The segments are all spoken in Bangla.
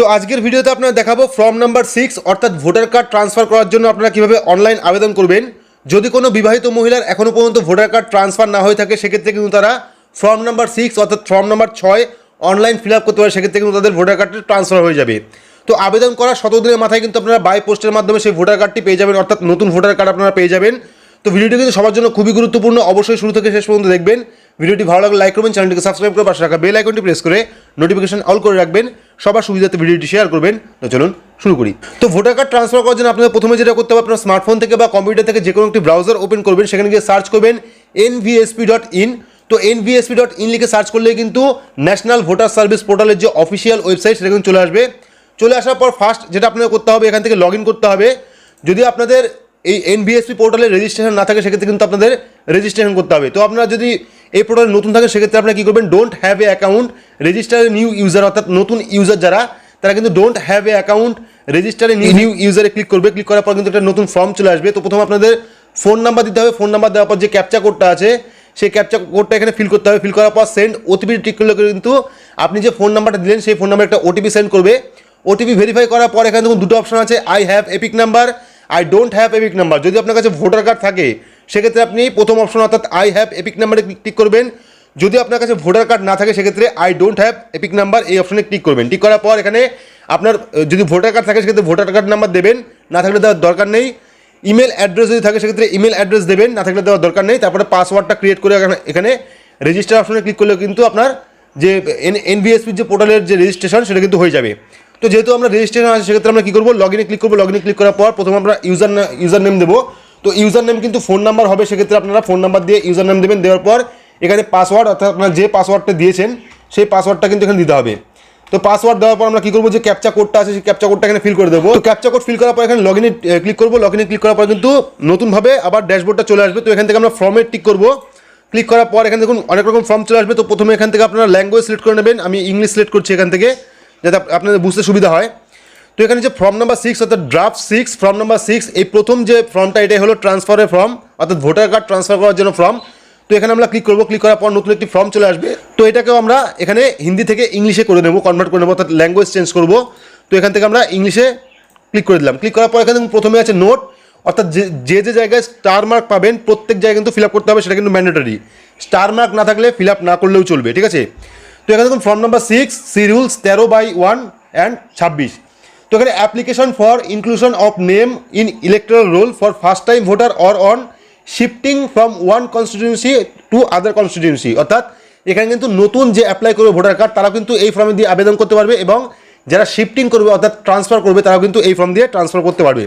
তো আজকের ভিডিওতে আপনারা দেখাবো ফর্ম নাম্বার সিক্স অর্থাৎ ভোটার কার্ড ট্রান্সফার করার জন্য আপনারা কীভাবে অনলাইন আবেদন করবেন। যদি কোনো বিবাহিত মহিলার এখনও পর্যন্ত ভোটার কার্ড ট্রান্সফার না হয়ে থাকে, সেক্ষেত্রে কিন্তু তারা ফর্ম নাম্বার সিক্স অর্থাৎ ফর্ম নাম্বার ছয় অনলাইন ফিল আপ করতে পারে, সেক্ষেত্রে কিন্তু তাদের ভোটার কার্ডটি ট্রান্সফার হয়ে যাবে। তো আবেদন করার দিনের মাথায় কিন্তু আপনারা বাই পোস্টের মাধ্যমে সেই ভোটার কার্ডটি পেয়ে যাবেন, অর্থাৎ নতুন ভোটার কার্ড আপনারা পেয়ে যাবেন। তো ভিডিওটি কিন্তু সবার জন্য খুবই গুরুত্বপূর্ণ, অবশ্যই শুরু থেকে শেষ পর্যন্ত দেখবেন। ভিডিওটি ভালো লাগলে লাইক করবেন চ্যানেলটিকে সাবস্ক্রাইব করে পাশে রাখা বেল আইকনটি প্রেস করে নোটিফিকেশন অল করে রাখবেন। সবার সুবিধাতে ভিডিওটি শেয়ার করবেন। তো চলুন শুরু করি। তো ভোটার কার্ড ট্রান্সফার করার জন্য আপনাদের প্রথমে যেটা করতে হবে, আপনার স্মার্টফোন থেকে বা কম্পিউটার থেকে যে কোনো একটি ব্রাউজার ওপেন করবেন, সেখানে গিয়ে সার্চ করবেন এনভিএসপি ডট ইন তো এনভিএসপি ডট ইন লিখে সার্চ করলে কিন্তু ন্যাশনাল ভোটার সার্ভিস পোর্টালের যে অফিসিয়াল ওয়েবসাইট সেটা কিন্তু চলে আসবে। চলে আসার পর ফার্স্ট যেটা আপনাদের করতে হবে, এখান থেকে লগ করতে হবে। যদি আপনাদের এই এনবিএসপি পোর্টালে রেজিস্ট্রেশন না থাকে, সেক্ষেত্রে কিন্তু আপনাদের রেজিস্ট্রেশন করতে হবে। তো আপনারা যদি এই পোর্টালে নতুন থাকে সেক্ষেত্রে আপনারা কী করবেন? Don't have a account register new user অর্থাৎ নতুন ইউজার যারা, তারা কিন্তু ডোন্ট হ্যাভ এ অ্যাকাউন্ট রেজিস্টারে নিউ নিউ ইউজারে ক্লিক করবে। ক্লিক করার পর কিন্তু একটা নতুন ফর্ম চলে আসবে। তো প্রথম আপনাদের ফোন নাম্বার দিতে হবে। ফোন নাম্বার দেওয়ার পর যে ক্যাপচা কোডটা আছে, সেই ক্যাপচা কোডটা এখানে ফিল করতে হবে। ফিল করার পর সেন্ড ওটিপি টিক করলে কিন্তু আপনি যে ফোন নাম্বারটা দিলেন, সেই ফোন নাম্বার একটা ওটিপি সেন্ড করবে। ওটিপি ভেরিফাই করার পর এখানে দেখুন দুটো অপশন আছে। I have EPIC number I don't have EPIC number যদি আপনার কাছে ভোটার কার্ড থাকে, সেক্ষেত্রে আপনি প্রথম অপশন অর্থাৎ আই হ্যাভ এপিক নাম্বারে ক্লিক করবেন। যদি আপনার কাছে ভোটার কার্ড না থাকে, সেক্ষেত্রে I don't have EPIC number এই অপশনে ক্লিক করবেন। ক্লিক করার পর এখানে আপনার যদি ভোটার কার্ড থাকে, সেক্ষেত্রে ভোটার কার্ড নাম্বার দেবেন। না থাকলে দেওয়ার দরকার নেই। ইমেল অ্যাড্রেস যদি থাকে, সেক্ষেত্রে ইমেল অ্যাড্রেস দেবেন। না থাকলে দেওয়ার দরকার নেই। তারপরে পাসওয়ার্ডটা ক্রিয়েট করে এখানে- রেজিস্টার অপশনে ক্লিক করলে কিন্তু আপনার যে এন এনভিএসপির যে পোর্টালের যে রেজিস্ট্রেশন সেটা কিন্তু হয়ে যাবে। তো যেহেতু আমরা রেজিস্ট্রেশন আছে, সেক্ষেত্রে আমরা কী করব? লগ ইনে ক্লিক করব। লগ ইনে ক্লিক করার পর প্রথমে আমরা ইউজার ইউজার নেম দেবো। তো ইউজার নেম কিন্তু ফোন নাম্বার হবে, সেক্ষেত্রে আপনারা ফোন নাম্বার দিয়ে ইউজার নেম দেবেন। দেওয়ার পর এখানে পাসওয়ার্ড অর্থাৎ আপনারা যে পাসওয়ার্ডটা দিয়েছেন, সেই পাসওয়ার্ডটা কিন্তু এখানে দিতে হবে। তো পাসওয়ার্ড দেওয়ার পর আমরা কী করব? যে ক্যাপচা কোডটা আছে, সেই ক্যাপচা কোডটা এখানে ফিল করে দেবো। তো ক্যাপচা কোড ফিল করার পর এখানে লগ ইনে ক্লিক করব। লগ ইনে ক্লিক করার পর কিন্তু নতুনভাবে আবার ড্যাশবোর্ডটা চলে আসবে। তো এখান থেকে আমরা ফর্মে টিক করব। ক্লিক করার পর এখানে দেখুন, অনেক রকম ফর্ম চলে আসবে। তো প্রথমে এখান থেকে আপনারা ল্যাঙ্গুয়েজ সিলেক্ট করে নেবেন। আমি ইংলিশ সিলেক্ট করছি এখান থেকে। যাতে আপনাদের বুঝতে সুবিধা হয়। তো এখানে যে ফর্ম নাম্বার সিক্স অর্থাৎ draft six form number six এই প্রথম যে ফর্মটা এটাই হলো ট্রান্সফারের ফর্ম অর্থাৎ ভোটার কার্ড ট্রান্সফার করার জন্য ফর্ম তো এখানে আমরা ক্লিক করব ক্লিক করার পর নতুন একটি ফর্ম চলে আসবে। তো এটাকেও আমরা এখানে হিন্দি থেকে ইংলিশে করে নেব কনভার্ট করে নেব, অর্থাৎ ল্যাঙ্গুয়েজ চেঞ্জ করব। তো এখান থেকে আমরা ইংলিশে ক্লিক করে দিলাম। ক্লিক করার পর এখানে প্রথমে আছে নোট অর্থাৎ যে যে জায়গায় স্টার মার্ক পাবেন, প্রত্যেক জায়গায় কিন্তু ফিল করতে হবে, সেটা কিন্তু ম্যান্ডেটরি স্টার মার্ক না থাকলে ফিল না করলেও চলবে, ঠিক আছে? তো এখানে দেখুন form number six C rules তেরো বাই ওয়ান অ্যান্ড ছাব্বিশ। তো এখানে application for inclusion of name in electoral roll for first time voter or on shifting from one constituency to other constituency অর্থাৎ এখানে কিন্তু নতুন যে অ্যাপ্লাই করবে ভোটার কার্ড তারা কিন্তু এই ফর্মে দিয়ে আবেদন করতে পারবে এবং যারা শিফটিং করবে, অর্থাৎ ট্রান্সফার করবে, তারাও কিন্তু এই ফর্ম দিয়ে ট্রান্সফার করতে পারবে।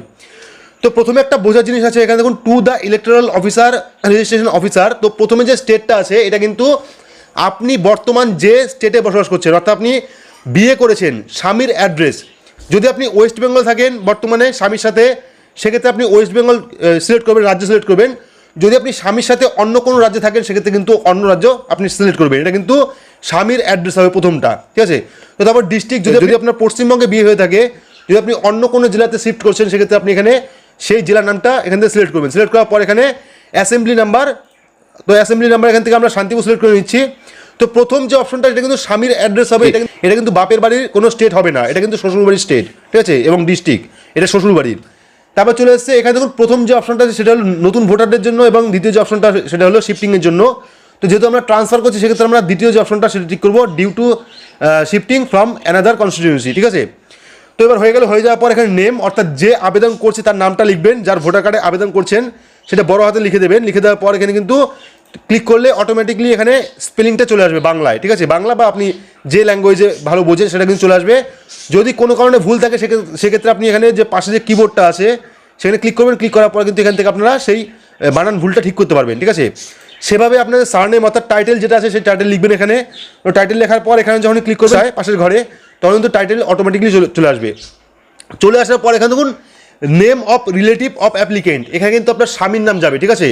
তো প্রথমে একটা বোঝার জিনিস আছে, এখানে দেখুন to the electoral officer registration officer তো প্রথমে যে স্টেটটা আছে, এটা কিন্তু আপনি বর্তমান যে স্টেটে বসবাস করছেন অর্থাৎ আপনি বিয়ে করেছেন স্বামীর অ্যাড্রেস যদি আপনি ওয়েস্ট বেঙ্গল থাকেন বর্তমানে স্বামীর সাথে সেক্ষেত্রে আপনি ওয়েস্ট বেঙ্গল সিলেক্ট করবেন রাজ্য সিলেক্ট করবেন। যদি আপনি স্বামীর সাথে অন্য কোনো রাজ্যে থাকেন সেক্ষেত্রে কিন্তু অন্য রাজ্য আপনি সিলেক্ট করবেন। এটা কিন্তু স্বামীর অ্যাড্রেস হবে প্রথমটা ঠিক আছে? তো তারপর ডিস্ট্রিক্ট যদি যদি আপনার পশ্চিমবঙ্গে বিয়ে হয়ে থাকে যদি আপনি অন্য কোনো জেলাতে শিফট করছেন সেক্ষেত্রে আপনি এখানে সেই জেলার নামটা এখান থেকে সিলেক্ট করবেন। সিলেক্ট করার পর এখানে অ্যাসেম্বলি নাম্বার তো অ্যাসেম্বলি নাম্বার এখান থেকে আমরা শান্তিপুর সিলেক্ট করে নিচ্ছি। তো প্রথম যে অপশনটা এটা কিন্তু স্বামীর অ্যাড্রেস হবে এটা কিন্তু- এটা কিন্তু বাপের বাড়ির কোনো স্টেট হবে না। এটা কিন্তু শ্বশুরবাড়ির স্টেট ঠিক আছে? এবং ডিস্ট্রিক্ট এটা শ্বশুরবাড়ির। তারপর চলে এসেছে এখানে দেখুন প্রথম যে অপশনটা আছে সেটা হলো নতুন ভোটারদের জন্য এবং দ্বিতীয় যে অপশনটা সেটা হলো শিফটিংয়ের জন্য। তো যেহেতু আমরা ট্রান্সফার করছি সেক্ষেত্রে আমরা দ্বিতীয় যে অপশনটা সেটা ঠিক করব due to shifting from another constituency ঠিক আছে? তো এবার হয়ে গেল হয়ে যাওয়ার পর এখানে নেম অর্থাৎ যে আবেদন করছে তার নামটা লিখবেন যার ভোটার কার্ডে আবেদন করছেন সেটা বড় হাতে লিখে দেবেন। লিখে দেওয়ার পর এখানে কিন্তু ক্লিক করলে অটোমেটিকলি এখানে স্পেলিংটা চলে আসবে বাংলায় ঠিক আছে? বাংলা বা আপনি যে ল্যাঙ্গুয়েজে ভালো বোঝেন সেটা কিন্তু চলে আসবে। যদি কোনো কারণে ভুল থাকে সেক্ষেত্রে সেক্ষেত্রে আপনি এখানে যে পাশে যে কিবোর্ডটা আছে সেখানে ক্লিক করবেন ক্লিক করার পর কিন্তু এখান থেকে আপনারা সেই বানান ভুলটা ঠিক করতে পারবেন ঠিক আছে? সেভাবে আপনাদের সারনেম অর্থাৎ টাইটেল যেটা আছে সেই টাইটেল লিখবেন এখানে। তো টাইটেল লেখার পর এখানে যখন ক্লিক করবে পাশের ঘরে তখন কিন্তু টাইটেল অটোমেটিকলি চলে আসবে। চলে আসার পর এখানে দেখুন name of relative of applicant এখানে কিন্তু আপনার স্বামীর নাম যাবে ঠিক আছে?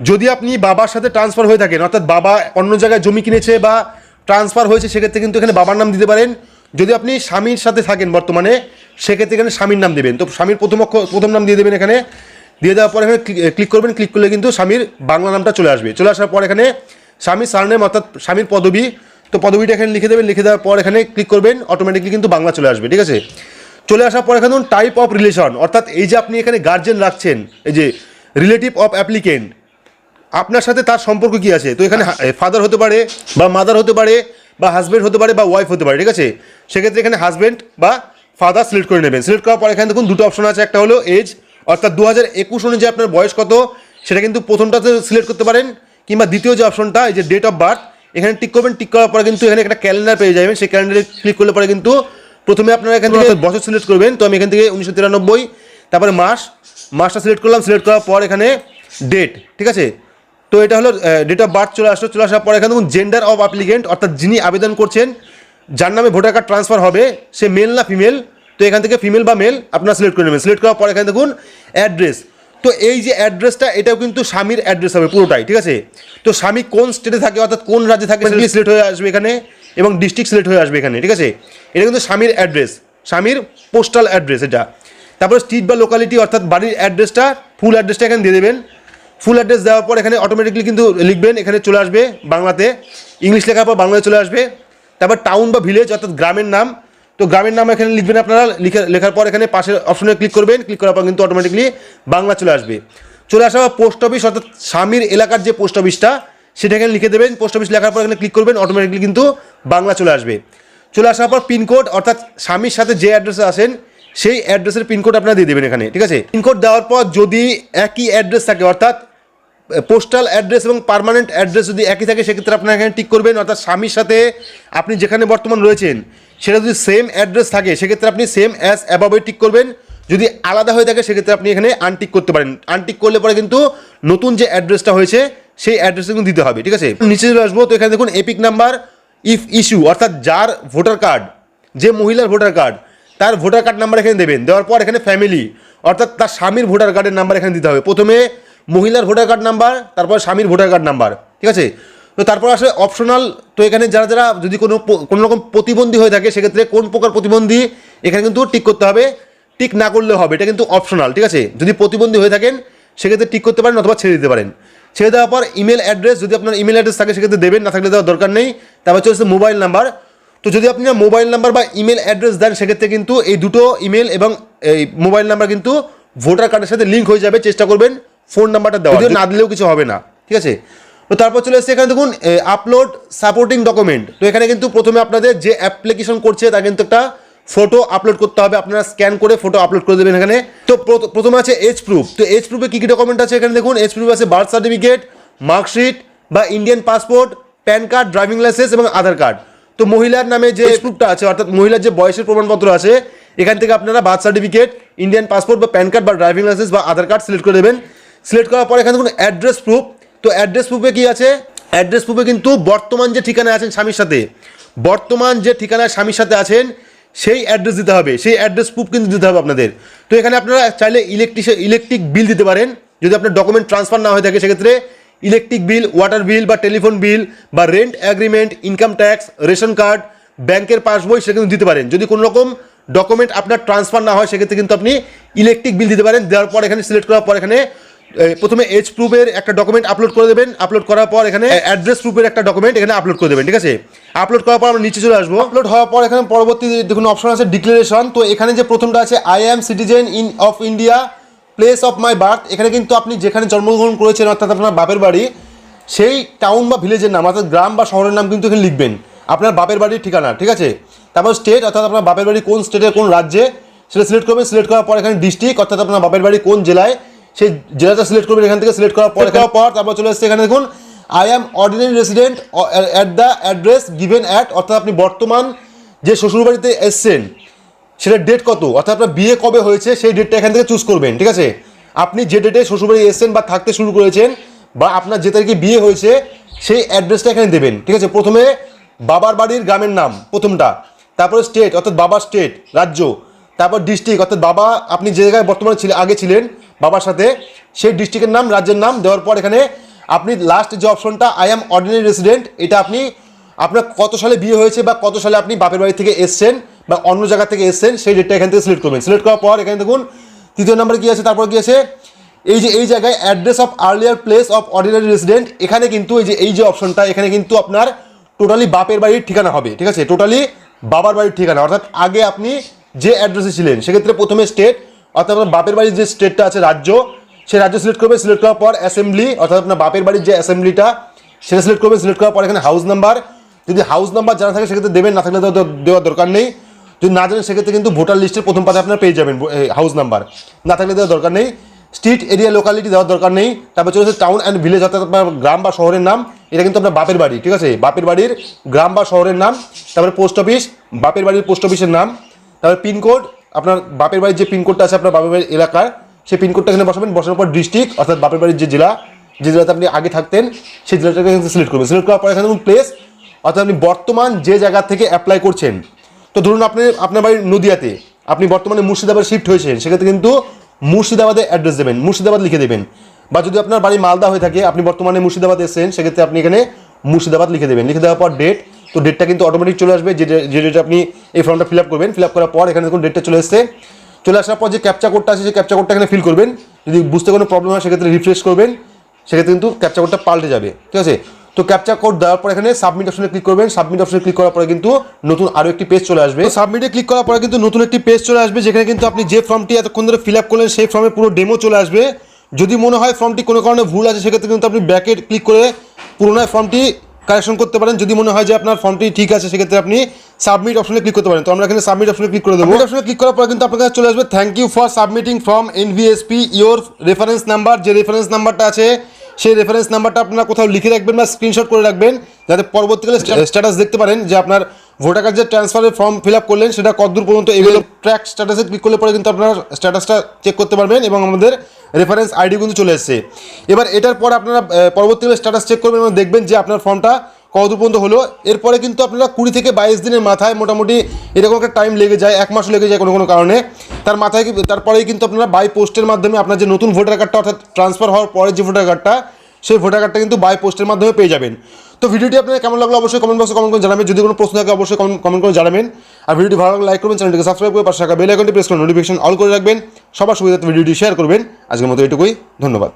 যদি আপনি বাবার সাথে ট্রান্সফার হয়ে থাকেন, অর্থাৎ বাবা অন্য জায়গায় জমি কিনেছে বা ট্রান্সফার হয়েছে, সেক্ষেত্রে কিন্তু এখানে বাবার নাম দিতে পারেন। যদি আপনি স্বামীর সাথে থাকেন বর্তমানে, সেক্ষেত্রে এখানে স্বামীর নাম দেবেন। তো স্বামীর প্রথম প্রথম নাম দিয়ে দেবেন এখানে। দিয়ে দেওয়ার পর এখানে ক্লিক করবেন। ক্লিক করলে কিন্তু স্বামীর বাংলা নামটা চলে আসবে। চলে আসার পর এখানে স্বামীর সারনেম অর্থাৎ স্বামীর পদবী। তো পদবীটা এখানে লিখে দেবেন। লিখে দেওয়ার পর এখানে ক্লিক করবেন। অটোমেটিকলি কিন্তু বাংলা চলে আসবে। ঠিক আছে? চলে আসার পর এখানে টাইপ অফ রিলেশন অর্থাৎ এই যে আপনি এখানে গার্জেন রাখছেন, এই যে রিলেটিভ অফ অ্যাপ্লিকেন্ট আপনার সাথে তার সম্পর্ক কি আছে? তো এখানে ফাদার হতে পারে বা মাদার হতে পারে বা হাজব্যান্ড হতে পারে বা ওয়াইফ হতে পারে ঠিক আছে? সেক্ষেত্রে এখানে হাজব্যান্ড বা ফাদার সিলেক্ট করে নেবেন। সিলেক্ট করার পর এখানে দেখুন দুটো অপশন আছে। একটা হলো এজ অর্থাৎ দু হাজার একুশ অনুযায়ী আপনার বয়স কত? সেটা কিন্তু প্রথমটাতে সিলেক্ট করতে পারেন কিংবা দ্বিতীয় যে অপশনটা এই যে ডেট অফ বার্থ এখানে টিক করবেন। টিক করার পরে কিন্তু এখানে একটা ক্যালেন্ডার পেয়ে যাবেন। সেই ক্যালেন্ডারে ক্লিক করলে পরে কিন্তু প্রথমে আপনারা এখান থেকে বছর সিলেক্ট করবেন। তো আমি এখান থেকে উনিশশো তিরানব্বই তারপরে মাস মাসটা সিলেক্ট করলাম। সিলেক্ট করার পর এখানে ডেট ঠিক আছে? তো এটা হলো ডেট অফ বার্থ চলে আসলো, চলে আসার পর এখানে দেখুন জেন্ডার অফ অ্যাপ্লিকেন্ট অর্থাৎ যিনি আবেদন করছেন, যার নামে ভোটার কার্ড ট্রান্সফার হবে, সে মেল না ফিমেল তো এখান থেকে ফিমেল বা মেল আপনারা সিলেক্ট করে নেবেন। সিলেক্ট করার পর এখানে দেখুন অ্যাড্রেস তো এই যে অ্যাড্রেসটা এটাও কিন্তু স্বামীর অ্যাড্রেস হবে পুরোটাই, ঠিক আছে? তো স্বামী কোন স্টেটে থাকে, অর্থাৎ কোন রাজ্যে থাকে সিলেক্ট হয়ে আসবে এখানে, এবং ডিস্ট্রিক্ট সিলেক্ট হয়ে আসবে এখানে, ঠিক আছে? এটা কিন্তু স্বামীর অ্যাড্রেস স্বামীর পোস্টাল অ্যাড্রেস এটা। তারপরে স্ট্রিট বা লোকালিটি অর্থাৎ বাড়ির অ্যাড্রেসটা ফুল অ্যাড্রেসটা এখানে দিয়ে দেবেন। ফুল অ্যাড্রেস দেওয়ার পর এখানে অটোমেটিকলি কিন্তু লিখবেন, এখানে চলে আসবে বাংলাতে। ইংলিশ লেখার পর বাংলায় চলে আসবে। তারপর টাউন বা ভিলেজ অর্থাৎ গ্রামের নাম। তো গ্রামের নাম এখানে লিখবেন আপনারা। লিখে লেখার পর এখানে পাশের অপশনে ক্লিক করবেন। ক্লিক করার পর কিন্তু অটোমেটিকলি বাংলা চলে আসবে। চলে আসার পর পোস্ট অফিস অর্থাৎ স্বামীর এলাকার যে পোস্ট অফিসটা সেটা এখানে লিখে দেবেন। পোস্ট অফিস লেখার পর এখানে ক্লিক করবেন অটোমেটিকলি কিন্তু বাংলা চলে আসবে। চলে আসার পর পিনকোড অর্থাৎ স্বামীর সাথে যে অ্যাড্রেসে আসেন, সেই অ্যাড্রেসের পিনকোড আপনারা দিয়ে দেবেন এখানে। ঠিক আছে? পিনকোড দেওয়ার পর যদি একই অ্যাড্রেস থাকে, অর্থাৎ পোস্টাল অ্যাড্রেস এবং পার্মানেন্ট অ্যাড্রেস যদি একই থাকে, সেক্ষেত্রে আপনারা এখানে টিক করবেন। অর্থাৎ স্বামীর সাথে আপনি যেখানে বর্তমান রয়েছেন, সেটা যদি সেম অ্যাড্রেস থাকে, সেক্ষেত্রে আপনি সেম অ্যাজ অ্যাবাবে টিক করবেন। যদি আলাদা হয়ে থাকে, সেক্ষেত্রে আপনি এখানে আনটিক করতে পারেন। আনটিক করলে পরে কিন্তু নতুন যে অ্যাড্রেসটা হয়েছে, সেই অ্যাড্রেস কিন্তু দিতে হবে, ঠিক আছে? নিচে চলে আসব, তো এখানে দেখুন এপিক নাম্বার ইফ ইস্যু অর্থাৎ যার ভোটার কার্ড যে মহিলার ভোটার কার্ড তার ভোটার কার্ড নাম্বার এখানে দেবেন। দেওয়ার পর এখানে ফ্যামিলি অর্থাৎ তার স্বামীর ভোটার কার্ডের নাম্বার এখানে দিতে হবে। প্রথমে মহিলার ভোটার কার্ড নাম্বার, তারপর স্বামীর ভোটার কার্ড নাম্বার, ঠিক আছে? তো তারপর আসলে অপশনাল তো এখানে যারা যারা যদি কোনো কোনো রকম প্রতিবন্ধী হয়ে থাকে, সেক্ষেত্রে কোন প্রকার প্রতিবন্ধী এখানে কিন্তু টিক করতে হবে। টিক না করলে হবে, এটা কিন্তু অপশনাল ঠিক আছে? যদি প্রতিবন্ধী হয়ে থাকেন, সেক্ষেত্রে টিক করতে পারেন অথবা ছেড়ে দিতে পারেন। ছেড়ে দেওয়ার পর ইমেল অ্যাড্রেস যদি আপনার ইমেল অ্যাড্রেস থাকে, সেক্ষেত্রে দেবেন, না থাকলে দেওয়ার দরকার নেই। তারপর চলছে মোবাইল নাম্বার তো যদি আপনি মোবাইল নাম্বার বা ইমেল অ্যাড্রেস দেন, সেক্ষেত্রে কিন্তু এই দুটো ইমেল এবং এই মোবাইল নাম্বার কিন্তু ভোটার কার্ডের সাথে লিঙ্ক হয়ে যাবে, চেষ্টা করবেন। ফোন নাম্বারটা দেওয়া। না দিলেও কিছু হবে না ঠিক আছে? তো তারপর চলে এসেছে এখানে দেখুন আপলোড সাপোর্টিং ডকুমেন্ট তো এখানে কিন্তু প্রথমে আপনাদের যে অ্যাপ্লিকেশন করছে তা কিন্তু একটা ফটো আপলোড করতে হবে। আপনারা স্ক্যান করে ফটো আপলোড করে দেবেন এখানে। তো প্রথ- প্রথমে আছে এজ প্রুফ তো এজ প্রুফে কী কী ডকুমেন্ট আছে এখানে দেখুন? এজ প্রুফ আছে বার্থ সার্টিফিকেট মার্কশিট বা Indian passport PAN card driving licence এবং আধার কার্ড তো মহিলার নামে যে এজ প্রুফটা আছে অর্থাৎ মহিলার যে বয়সের প্রমাণপত্র আছে এখান থেকে আপনারা বার্থ সার্টিফিকেট ইন্ডিয়ান পাসপোর্ট বা প্যান কার্ড বা ড্রাইভিং লাইসেন্স বা আধার কার্ড সিলেক্ট করে দেবেন। সিলেক্ট করার পর এখানে দেখুন অ্যাড্রেস প্রুফ। তো অ্যাড্রেস প্রুফে কি আছে? অ্যাড্রেস প্রুফে কিন্তু বর্তমান যে ঠিকানায় আছেন স্বামীর সাথে, বর্তমান যে ঠিকানায় স্বামীর সাথে আছেন, সেই অ্যাড্রেস দিতে হবে। সেই অ্যাড্রেস প্রুফ কিন্তু দিতে হবে আপনাদের। তো এখানে আপনারা চাইলে ইলেকট্রিক ইলেকট্রিক বিল দিতে পারেন। যদি আপনার ডকুমেন্ট ট্রান্সফার না হয়ে থাকে, সেক্ষেত্রে ইলেকট্রিক বিল ওয়াটার বিল বা টেলিফোন বিল বা rent agreement income tax ration card ব্যাংকের পাসবই সেটা কিন্তু দিতে পারেন। যদি কোনো রকম ডকুমেন্ট আপনার ট্রান্সফার না হয়, সেক্ষেত্রে কিন্তু আপনি ইলেকট্রিক বিল দিতে পারেন। দেওয়ার পর এখানে সিলেক্ট করার পর এখানে প্রথমে এজ প্রুফের একটা ডকুমেন্ট আপলোড করে দেবেন। আপলোড করার পর এখানে অ্যাড্রেস প্রুফের একটা ডকুমেন্ট এখানে আপলোড করে দেবেন ঠিক আছে? আপলোড করার পর আমরা নিচে চলে আসব। আপলোড হওয়ার পর এখানে পরবর্তী দেখুন অপশন আছে ডিক্লারেশন তো এখানে যে প্রথমটা আছে I am citizen in of India place of my birth এখানে কিন্তু আপনি যেখানে জন্মগ্রহণ করেছেন অর্থাৎ আপনার বাপের বাড়ি সেই টাউন বা ভিলেজের নাম অর্থাৎ গ্রাম বা শহরের নাম কিন্তু এখানে লিখবেন। আপনার বাপের বাড়ির ঠিকানা ঠিক আছে? তারপর স্টেট অর্থাৎ আপনার বাপের বাড়ি কোন স্টেটের কোন রাজ্যে সেটা সিলেক্ট করবেন। সিলেক্ট করার পর এখানে ডিস্ট্রিক্ট অর্থাৎ আপনার বাপের বাড়ি কোন জেলায় সেই জেলাটা সিলেক্ট করবেন এখান থেকে সিলেক্ট করার পর করার পর তারপর চলে এসেছে এখানে দেখুন I am ordinary resident at the address given at অর্থাৎ আপনি বর্তমান যে শ্বশুরবাড়িতে এসছেন সেটার ডেট কত? অর্থাৎ আপনার বিয়ে কবে হয়েছে সেই ডেটটা এখান থেকে চুজ করবেন ঠিক আছে? আপনি যে ডেটে শ্বশুরবাড়ি এসেছেন বা থাকতে শুরু করেছেন বা আপনার যে তারিখে বিয়ে হয়েছে সেই অ্যাড্রেসটা এখানে দেবেন ঠিক আছে? প্রথমে বাবার বাড়ির গ্রামের নাম প্রথমটা। তারপরে স্টেট অর্থাৎ বাবার স্টেট রাজ্য। তারপর ডিস্ট্রিক্ট অর্থাৎ বাবা আপনি যে জায়গায় বর্তমানে ছিলেন আগে ছিলেন বাবার সাথে। সেই ডিস্ট্রিক্টের নাম, রাজ্যের নাম দেওয়ার পর এখানে আপনি লাস্ট যে অপশনটা আই অ্যাম অর্ডিনারি রেসিডেন্ট এটা আপনি, আপনার কত সালে বিয়ে হয়েছে বা কত সালে আপনি বাপের বাড়ি থেকে এসছেন বা অন্য জায়গা থেকে এসছেন, সেই ডেটটা এখান থেকে সিলেক্ট করবেন। সিলেক্ট করার পর এখানে দেখুন, তৃতীয় নম্বরে কী আছে, তারপর কী আছে? এই যে, এই জায়গায় address of earlier place of ordinary resident এখানে কিন্তু এই যে এই যে অপশনটা এখানে কিন্তু আপনার টোটালি বাপের বাড়ির ঠিকানা হবে, ঠিক আছে? টোটালি বাবার বাড়ির ঠিকানা, অর্থাৎ আগে আপনি যে অ্যাড্রেসে ছিলেন, সেক্ষেত্রে প্রথমে স্টেট অর্থাৎ আপনার বাপের বাড়ির যে স্টেটটা আছে রাজ্য, সেই রাজ্য সিলেক্ট করবে সিলেক্ট করার পর অ্যাসেম্বলি অর্থাৎ আপনার বাপের বাড়ির যে অ্যাসেম্বলিটা সেটা সিলেক্ট করবে সিলেক্ট করার পর এখানে হাউস নাম্বার যদি হাউস নাম্বার জানা থাকে, সেক্ষেত্রে দেবেন, না থাকলে দেওয়ার দরকার নেই। যদি না জানেন, সেক্ষেত্রে কিন্তু ভোটার লিস্টের প্রথম পাতে আপনারা পেয়ে যাবেন হাউস নাম্বার না থাকলে দেওয়ার দরকার নেই। স্ট্রিট এরিয়া লোকালিটি দেওয়ার দরকার নেই। তারপর চলেছে টাউন অ্যান্ড ভিলেজ অর্থাৎ আপনার গ্রাম বা শহরের নাম। এটা কিন্তু আপনার বাপের বাড়ি, ঠিক আছে? বাপের বাড়ির গ্রাম বা শহরের নাম। তারপরে পোস্ট অফিস বাপের বাড়ির পোস্ট অফিসের নাম। তারপরে পিনকোড আপনার বাপের বাড়ির যে পিনকোডটা আছে আপনার বাপের বাড়ির এলাকার, সেই পিনকোডটা এখানে বসাবেন, বসানোর পর ডিস্ট্রিক্ট অর্থাৎ বাপের বাড়ির যে জেলা, যে জেলাতে আপনি আগে থাকতেন, সেই জেলাটাকে সিলেক্ট করবেন। সিলেক্ট করার পর এখানে প্লেস অর্থাৎ আপনি বর্তমান যে জায়গা থেকে অ্যাপ্লাই করছেন। তো ধরুন আপনি, আপনার বাড়ির নদিয়াতে, আপনি বর্তমানে মুর্শিদাবাদ শিফট হয়েছেন, সেক্ষেত্রে কিন্তু মুর্শিদাবাদে অ্যাড্রেস দেবেন, মুর্শিদাবাদ লিখে দেবেন। বা যদি আপনার বাড়ি মালদা হয়ে থাকে, আপনি বর্তমানে মুর্শিদাবাদ এসেছেন, সেক্ষেত্রে আপনি এখানে মুর্শিদাবাদ লিখে দেবেন। লিখে দেওয়ার পর ডেট তো ডেটটা কিন্তু অটোমেটিক চলে আসবে, যে ডেটে আপনি এই ফর্মটা ফিল আপ করবেন ফিল আপ করার পর এখানে দেখুন ডেটটা চলে এসছে। চলে আসার পর যে ক্যাপচা কোডটা আছে, সেই ক্যাপচা কোডটা এখানে ফিল করবেন। যদি বুঝতে কোনো প্রবলেম হয়, সেক্ষেত্রে রিফ্রেশ করবেন। সেক্ষেত্রে কিন্তু ক্যাপচা কোডটা পাল্টে যাবে, ঠিক আছে? তো ক্যাপচা কোড দেওয়ার পর এখানে সাবমিট অপশনে ক্লিক করবেন। সাবমিট অপশনে ক্লিক করার পরে কিন্তু নতুন আরও একটি পেজ চলে আসবে। সাবমিটে ক্লিক করার পরে কিন্তু নতুন একটি পেজ চলে আসবে, যেখানে কিন্তু আপনি যে ফর্মটি এতক্ষণ ধরে ফিল আপ করলেন, সেই ফর্মে পুরো ডেমো চলে আসবে। যদি মনে হয় ফর্মটি কোনো কারণে ভুল আছে, সেক্ষেত্রে কিন্তু আপনি ব্যাকে ক্লিক করে পুরোনো ফর্মটি কারেকশন করতে পারেন। যদি মনে হয় যে আপনার ফর্মটি ঠিক আছে সেক্ষেত্রে আপনি সাবমিট অপশনে ক্লিক করতে পারেন। তো আমরা এখানে সাবমিট অপশনে ক্লিক করে দেবো। অপশনে ক্লিক করার পর কিন্তু আপনার কাছে চলে আসবে thank you for submitting from NVSP your reference number যে রেফারেন্স নাম্বারটা আছে সেই রেফারেন্স নাম্বারটা আপনারা কোথাও লিখে রাখবেন বা স্ক্রিনশট করে রাখবেন যাতে পরবর্তীকালে স্ট্যাটাস দেখতে পারেন যে আপনার ভোটার কার্ড যে ট্রান্সফারের ফর্ম ফিল আপ করলেন সেটা কতদূর পর্যন্ত এগুলো ট্র্যাক স্ট্যাটাসে ক্লিক করলে পরে কিন্তু আপনারা স্ট্যাটাসটা চেক করতে পারবেন এবং আমাদের রেফারেন্স আইডি কিন্তু চলে এসেছে। এবার এটার পর আপনারা পরবর্তীকালে স্ট্যাটাস চেক করবেন এবং দেখবেন যে আপনার ফর্মটা কতদূর পর্যন্ত হলো। এরপরে কিন্তু আপনারা কুড়ি থেকে বাইশ দিনের মাথায় মোটামুটি এরকম একটা টাইম লেগে যায়, এক মাসও লেগে যায় কোনো কোনো কারণে। তার মাথায় তারপরেই কিন্তু আপনারা বাই পোস্টের মাধ্যমে আপনার যে নতুন ভোটার কার্ডটা অর্থাৎ ট্রান্সফার হওয়ার পরে যে ভোটার কার্ডটা সেই ভোটার কার্ডটা কিন্তু বাই পোস্টের মাধ্যমে পেয়ে যাবেন। তো ভিডিওটি আপনার কেমন লাগল অবশ্যই কমেন্ট বক্সে কমেন্ট করে জানাবেন। যদি কোনো প্রশ্ন থাকে অবশ্যই কমেন্ট করে জানাবেন। আর ভিডিওটি ভালো লাগলে লাইক করবেন, চ্যানেলটিকে সাবস্ক্রাইব করে পাশে থাকা বেল আইকনটি প্রেস করে নোটিফিকেশন অল করে রাখবেন। সবার সুবিধাতে ভিডিওটি শেয়ার করবেন। আজকের মতো এটুকুই। ধন্যবাদ।